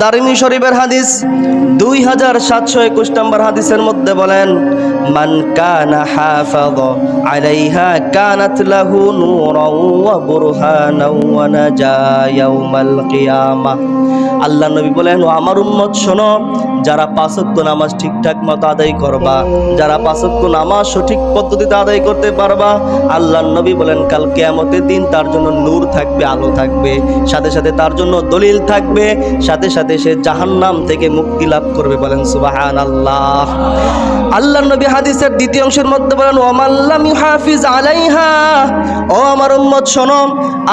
দারিমি শরীফের হাদিস দুই হাজার সাতশো একুশ নম্বর হাদিসের মধ্যে বলেন, মান কানা হাফাদ আলাইহা কানাত লাহু নূরাও ওয়া বুরহানাও ওয়া নাজা ইয়াউমাল কিয়ামা। আল্লাহ নবী বলেন, ও আমার উম্মত, শোনো যারা পাঁচক্য নামাজ ঠিকঠাক মতো আদায় করবা, যারা পাঁচক্য নামাজ সঠিক পদ্ধতিতে আদায় করতে পারবা আল্লাহ নবী বলেন, কাল কেয়ামতের দিন তার জন্য নূর থাকবে, আলো থাকবে, সাথে সাথে তার জন্য দলিল থাকবে, সাথে সাথে সে জাহান্নাম থেকে মুক্তি লাভ করবে। বলেন সুবাহান আল্লাহ আল্লাহ নবী হাদিসের দ্বিতীয় অংশের মধ্যে বলেন ওমাল্লাম হাফিজ আলাইহা ও আমার উম্মত, শোনো,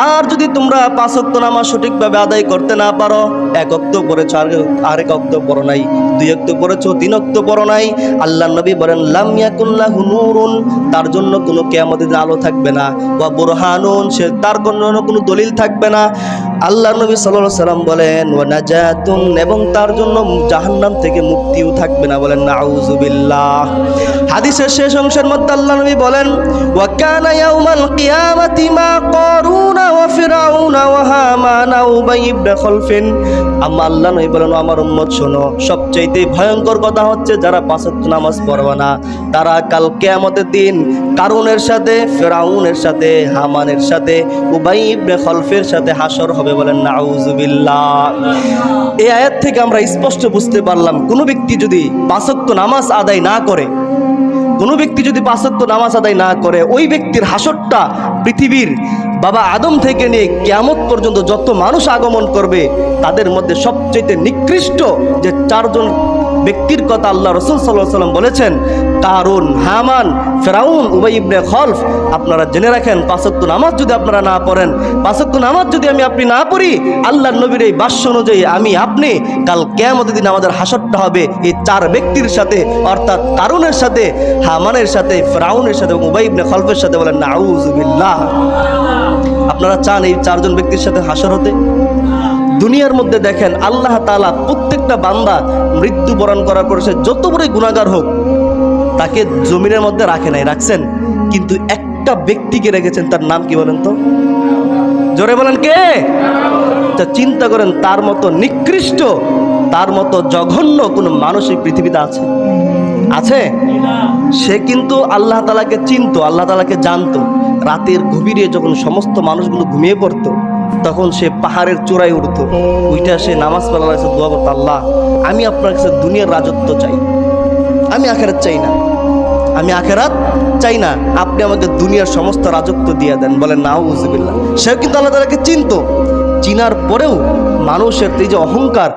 আর যদি তোমরা পাঁচক্য নামাজ সঠিকভাবে আদায় করতে না পারো, এক অক্ত পড়েছো, আরেক অক্ত পড়ো নাই। দুই অক্ত পড়েছো, তিন অক্ত পড়ো নাই। আল্লাহ নবী বলেন লামিয়াকুল্লাহ নুরুন তার জন্য কোনো কেয়ামতের আলো থাকবে না। বা বুরহানুন সে তার জন্য কোনো দলিল থাকবে না। আল্লাহ নবী সাল্লাল্লাহু সাল্লাম বলেন, ওয়া নাজাতুন এবং তার জন্য জাহান্নাম থেকে মুক্তিও থাকবে না। বলেন নাউজুবিল্লাহ হাদিসের শেষ অংশের মধ্যে আল্লাহ নবী বলেন, ওয়া কানা ইয়াউমাল কিয়ামাতি মা কারুনা ওয়া ফিরাউনা ওয়া হামানা উবাই ইবনে খলফিন আম্মা আল্লাহ নবী বলেন আমার উম্মত, শোনো সবচাইতে ভয়ঙ্কর কথা হচ্ছে যারা পাঁচ নামাজ পড়বে না। তারা কাল কেয়ামতের দিন কারুনের সাথে, ফেরাউনের সাথে, হামানের সাথে, উবাই খলফের সাথে হাসর হবে বলেন নাউজুবিল্লাহ। এই আয়াত থেকে আমরা স্পষ্ট বুঝতে পারলাম, কোনো ব্যক্তি যদি পাঁচক্ত নামাজ আদায় না করে, কোনো ব্যক্তি যদি পাঁচক্ত নামাজ আদায় না করে, ওই ব্যক্তির হাসরটা পৃথিবীর বাবা আদম থেকে নিয়ে কেয়ামত পর্যন্ত যত মানুষ আগমন করবে, তাদের মধ্যে সবচেয়ে নিকৃষ্ট যে চারজন ব্যক্তির কথা আল্লাহ রসুল সাল্লাহ সাল্লাম বলেছেন, কারুন, হামান, ফেরাউন, উবাই ইবনে খলফ। আপনারা জেনে রাখেন, পাঁচক্ত নামাজ যদি আপনারা না পড়েন, পাঁচক্ত নামাজ যদি আমি আপনি না পড়ি আল্লাহ নবীর এই বাস্য অনুযায়ী আমি আপনি কাল কেয়ামতের দিন আমাদের হাসরটা হবে এই চার ব্যক্তির সাথে, অর্থাৎ কারুনের সাথে, হামানের সাথে, ফেরাউনের সাথে এবং উবাই ইবনে খলফের সাথে বলেন নাউজুবিল্লাহ আপনারা চান এই চারজন ব্যক্তির সাথে হাসর হতে? দুনিয়ার মধ্যে দেখেন, আল্লাহ তাআলা প্রত্যেকটা বান্দা মৃত্যুবরণ করার পর সে যত বড়ই গুণাগার হোক, তাকে জমিনের মধ্যে রাখে নাই, রাখছেন। কিন্তু একটা ব্যক্তিকে রেখেছেন, তার নাম কি বলেন তো? জোরে বলেন কে? তা চিন্তা করেন, তার মতো নিকৃষ্ট, তার মতো জঘন্য কোনো এই পৃথিবীতে আছে? আছে? সে কিন্তু আল্লাহ তালাকে চিনত, আল্লাহ তালাকে জানতো। রাতের গভীরে যখন সমস্ত মানুষগুলো ঘুমিয়ে পড়তো তখন সে পাহাড়ের চূড়ায় উঠত। ওইটা সে নামাজ পড়ার কাছে দোয়া করতো, আল্লাহ, আমি আপনার কাছে দুনিয়ার রাজত্ব চাই। আমি আখেরাত চাই না। আমি আখেরাত চাই না। আপনি আমাকে দুনিয়ার সমস্ত রাজত্ব দিয়ে দেন। বলে না উজবিল্লা সেও কিন্তু আল্লাহ তাদেরকে চিনত। চিনার পরেও মানুষের এই যে অহংকার